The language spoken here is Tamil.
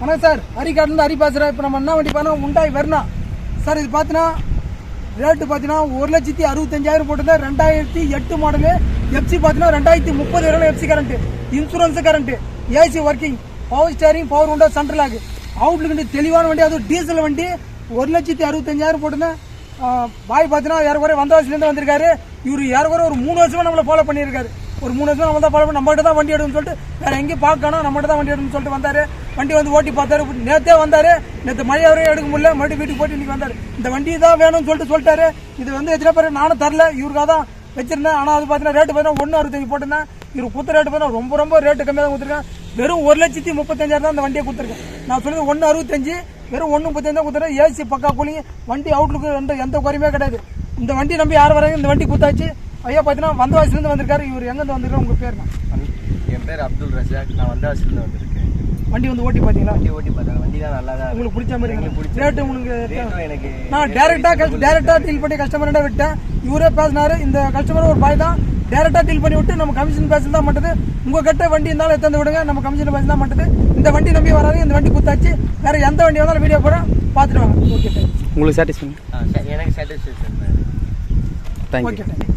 வணக்கம் சார். ஹரிகாட்லேருந்து ஹரி பேசுகிறேன் இப்போ நம்ம என்ன வண்டி பார்த்தோம் உண்டாய் வரணா சார் இது பார்த்தீங்கன்னா ரேட்டு பார்த்தீங்கன்னா ஒரு லட்சத்தி அறுபத்தஞ்சாயிரம் போட்டிருந்தா ரெண்டாயிரத்தி எட்டு மாடலு எஃப்சி பார்த்தீங்கன்னா ரெண்டாயிரத்தி முப்பது வரையில FC current insurance current AC working power steering power உண்டா சென்ட்ரல் ஆகு அவுட்லுக்கு தெளிவான வண்டி. அதுவும் டீசல் வண்டி. ஒரு லட்சத்தி அறுபத்தஞ்சாயிரம் போட்டிருந்தேன். பாய் பார்த்தீங்கன்னா ஏறக்குறைய வந்தவாசிலேருந்து வந்திருக்காரு. இவர் ஏறக்குறைய ஒரு மூணு வருஷமாக நம்மளை ஃபாலோ பண்ணியிருக்காரு. ஒரு மூணு வருஷம் நம்ம தான் ஃபாலோ பண்ணி நம்மகிட்ட தான் வண்டி எடுக்கணும்னு சொல்லிட்டு வேறு எங்கேயும் பார்க்கணும் நம்மகிட்ட தான் வண்டி எடுக்கணும்னு சொல்லிட்டு வந்தார். வண்டி வந்து ஓட்டி பார்த்தாரு. நேத்தே வந்தாரு. நேற்று மழை வரையும் எடுக்க முடியல. மறுபடியும் வீட்டுக்கு போட்டு இன்னைக்கு வந்தாரு. இந்த வண்டி தான் வேணும்னு சொல்லிட்டு சொல்லிட்டாரு. இது வந்து எத்தனை பேர்? நானும் தரல. இவருக்காக தான் வச்சிருந்தேன். ஆனால் அது பார்த்தீங்கன்னா ரேட்டு பார்த்தீங்கன்னா ஒன்று அறுபத்தஞ்சு போட்டிருந்தேன். இவர் கொடுத்த ரேட்டு பார்த்தீங்கன்னா ரொம்ப ரொம்ப ரேட்டு கம்மியாக தான் கொடுத்துருக்கேன் வெறும் ஒரு லட்சத்தி முப்பத்தஞ்சாயிரம் தான் அந்த வண்டியை கொடுத்துருக்கேன். நான் சொல்லுறது ஒன்று அறுபத்தஞ்சு வெறும் ஒன்று முப்பத்தஞ்சு தான் கொடுத்துருக்கேன். ஏசி பக்கா கூலிங் வண்டி அவுட்லுக்கு எந்த எந்த குறையுமே கிடையாது. இந்த வண்டி நம்பி யார் வராங்க? இந்த வண்டி குத்தாச்சு ஐயா பார்த்தீங்கன்னா வந்தவாசிலேருந்து வந்திருக்காரு. இவர் எங்கேருந்து வந்திருக்காரு? உங்கள் பேர் என் பேர் அப்துல் ரஜாக் நான் வந்தவாசிலேருந்து வந்திருக்கேன். வண்டி வந்து ஓட்டி பார்த்தீங்களா? வண்டி ஓட்டி பார்த்தேன் வண்டி தான் நல்லா தான் உங்களுக்கு பிடிச்ச மாதிரி எனக்கு பிடிச்ச ரேட்டு உங்களுக்கு எனக்கு நான் டேரக்டா டேரக்டா டீல் பண்ணி கஸ்டமர்கிட்ட விட்டேன். இவரே பேசினாரு. இந்த கஸ்டமர் ஒரு பாய் தான். டேரக்டா டீல் பண்ணி விட்டு நம்ம கமிஷன் பேசி தான் மட்டுது. உங்க கிட்ட வண்டி இருந்தாலும் எடுத்து வந்து விடுங்க. நம்ம கமிஷன் பேசி தான் மட்டுது. இந்த வண்டி நம்பி வராது இந்த வண்டி குத்தாச்சு. வேற எந்த வண்டி வந்தாலும் வீடியோ போட பார்த்துட்டு வாங்க. ஓகே உங்களுக்கு சாட்டிஸ்ஃபை ஆ, ச- எனக்கு சாட்டிஸ்ஃபேக்ஷன் தேங்க்யூ ஓகே தேங்க்யூ